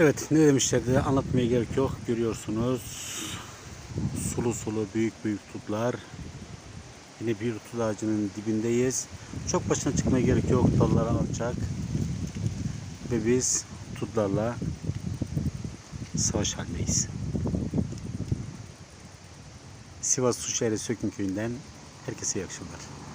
Evet ne demişlerdi anlatmaya gerek yok. Görüyorsunuz sulu sulu büyük büyük tutlar. Yine bir tut ağacının dibindeyiz. Çok başına çıkmaya gerek yok. Dalları alçak. Ve biz tutlarla savaş halindeyiz. Sivas Suşehri Söküm Köyü'nden herkese iyi akşamlar.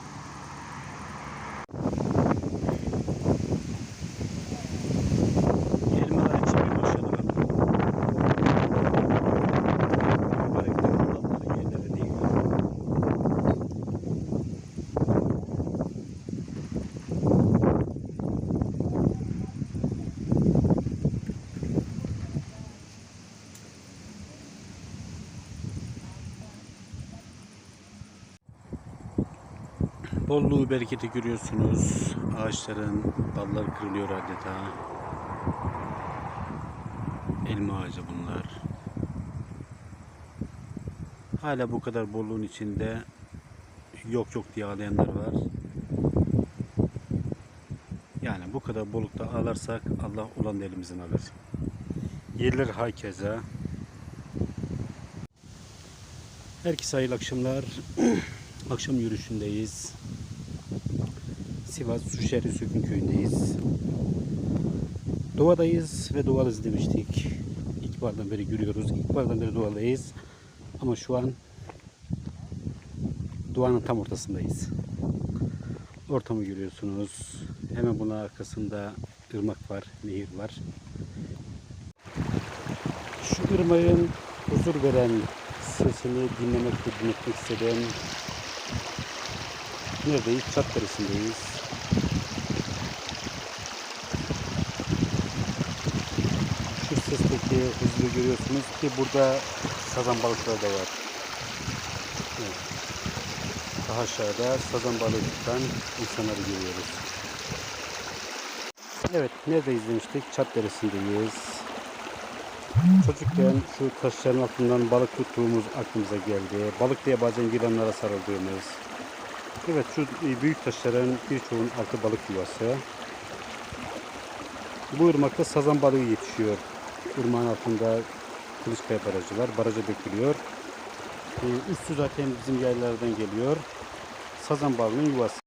Bolluğu bereketi görüyorsunuz. Ağaçların dalları kırılıyor adeta. Elma ağacı bunlar. Hala bu kadar bolluğun içinde yok yok diye ağlayanlar var. Yani bu kadar bollukta ağlarsak Allah olan da alır. Yerler hakeza. Herkese hayırlı akşamlar. Akşam yürüyüşündeyiz. Sivas Suşehri Sökün köyündeyiz. Doğadayız ve doğalız demiştik. İlkbahardan beri yürüyoruz. İlkbahardan beri doğadayız. Ama şu an doğanın tam ortasındayız. Ortamı görüyorsunuz. Hemen bunun arkasında ırmak var, nehir var. Şu ırmağın huzur veren sesini dinlemek dinletmek istedim. Neredeyiz? Çat Deresi'ndeyiz. Şu sesteki hızlı görüyorsunuz ki burada sazan balıkları da var. Evet. Daha aşağıda sazan balığı tutan insanları görüyoruz. Evet, neredeyiz demiştik? Çat Deresi'ndeyiz. Çocukken şu taşların altından balık tuttuğumuz aklımıza geldi. Balık diye bazen yılanlara sarıldığımız. Evet şu büyük taşların birçoğunun altı balık yuvası. Bu ırmakta sazan balığı yetişiyor. Irmağın altında Kılıçkaya barajı var. Baraja dökülüyor. Ee, üstü zaten bizim yaylalardan geliyor. Sazan balığının yuvası.